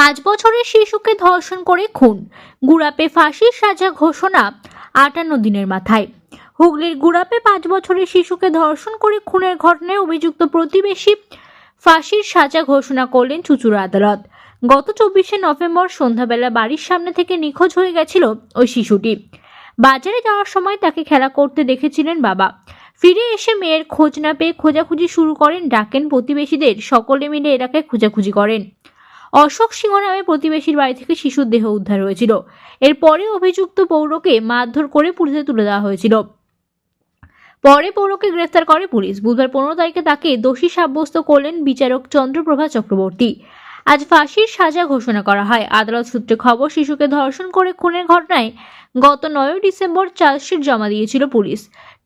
পাঁচ বছরের শিশুকে ধর্ষণ করে খুন। গুড়াপে ফাঁসির সাজা ঘোষণা আটান্ন দিনের মাথায়। হুগলির গুড়াপে পাঁচ বছরের শিশুকে ধর্ষণ করে খুনের ঘটনায় অভিযুক্ত প্রতিবেশী ফাঁসির সাজা ঘোষণা করলেন চুচুড়া আদালত। গত চব্বিশে নভেম্বর সন্ধ্যাবেলা বাড়ির সামনে থেকে নিখোঁজ হয়ে গেছিল ওই শিশুটি। বাজারে যাওয়ার সময় তাকে খেলা করতে দেখেছিলেন বাবা। ফিরে এসে মেয়ের খোঁজ না পেয়ে খোঁজাখুঁজি শুরু করেন, ডাকেন প্রতিবেশীদের, সকলে মিলে এলাকায় খোঁজাখুঁজি করেন। অশোক সিংহ নামে প্রতিবেশীর বাড়ি থেকে শিশুর দেহ উদ্ধার হয়েছিল। এরপরে অভিযুক্ত পৌরকে মারধর করে পুলিশে তুলে দেওয়া হয়েছিল। পরে পৌরকে গ্রেফতার করে পুলিশ। বুধবার পনেরো তারিখে তাকে দোষী সাব্যস্ত করলেন বিচারক চন্দ্রপ্রভা চক্রবর্তী। আজ ফাঁসির সাজা ঘোষণা করা হয়। আদালত সূত্রে খবর, শিশুকে ধর্ষণ করে খুনের ঘটনায় গত নয়ই ডিসেম্বর চার্জশিট জমা দিয়েছিল পুলিশ।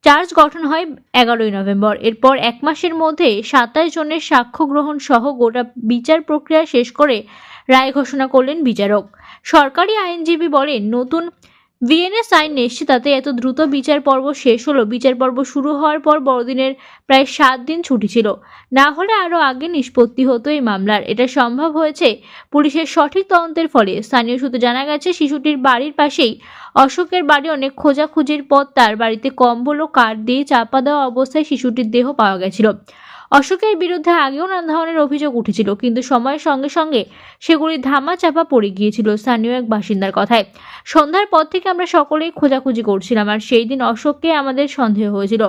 চার্জ গঠন হয় এগারোই নভেম্বর। এরপর এক মাসের মধ্যে সাতাশ জনের সাক্ষ্য গ্রহণ সহ গোটা বিচার প্রক্রিয়া শেষ করে রায় ঘোষণা করলেন বিচারক। সরকারি আইনজীবী বলেন, নতুন ভিএনএস আইন এসছে তাতে এত দ্রুত বিচার পর্ব শেষ হলো। বিচার পর্ব শুরু হওয়ার পর বড়দিনের প্রায় সাত দিন ছুটি ছিল। না হলে আরও আগে নিষ্পত্তি হতো এই মামলার। এটা সম্ভব হয়েছে পুলিশের সঠিক তদন্তের ফলে। স্থানীয় সূত্রে জানা গেছে, শিশুটির বাড়ির পাশেই অশোকের বাড়ি অনেক খোঁজাখুঁজির পর তার বাড়িতে কম্বল ও কাঠ দিয়ে চাপা দেওয়া অবস্থায় শিশুটির দেহ পাওয়া গেছিল। অশোকের বিরুদ্ধে আগেও নানা ধরনের অভিযোগ উঠেছিল, কিন্তু সময়ের সঙ্গে সঙ্গে সেগুলি ধামা চাপা পড়ে গিয়েছিল স্থানীয় এক বাসিন্দার কথায়। সন্ধ্যার পর থেকে আমরা সকলেই খোঁজাখুঁজি করছিলাম, আর সেই দিন অশোককে আমাদের সন্দেহ হয়েছিল।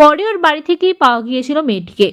পরে ওর বাড়ি থেকেই পাওয়া গিয়েছিল মেয়েটিকে।